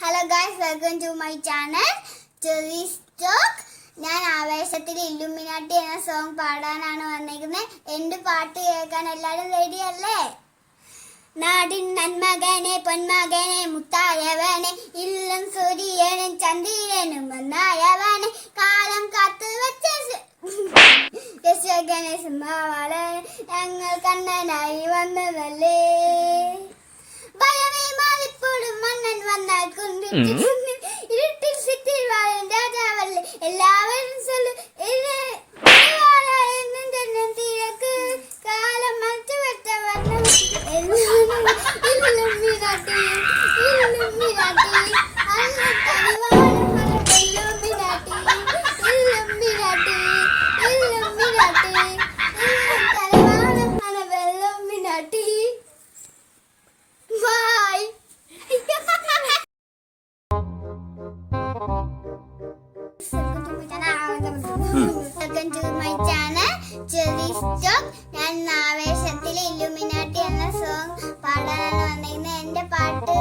Hello guys welcome to my channel cherry stock ഞാൻ ആവേശത്തിൽ ഇല്ലുമിനാട്ടി എന്ന സോങ് പാടാനാണ് വന്നിരിക്കുന്നത്. എന്റെ പാട്ട് കേൾക്കാൻ എല്ലാവരും റെഡിയല്ലേ നാടിൻ നന്മകനെ പൊന്മകനെ മുത്തായവനെ ഇല്ലും സൂര്യനും ചന്ദ്രനും ഒന്നായവനെ കാലം കാത്തു വെച്ച രക്ഷകനെ ഞങ്ങൾ കണ്ണനായി വന്നതല്ലേ? 嗯。ചെറി ഞാൻ ആവേശത്തിൽ ഇല്ലുമിനാട്ടി എന്ന സോങ് പാടാനാണ് വന്നിരുന്നത് എന്റെ പാട്ട്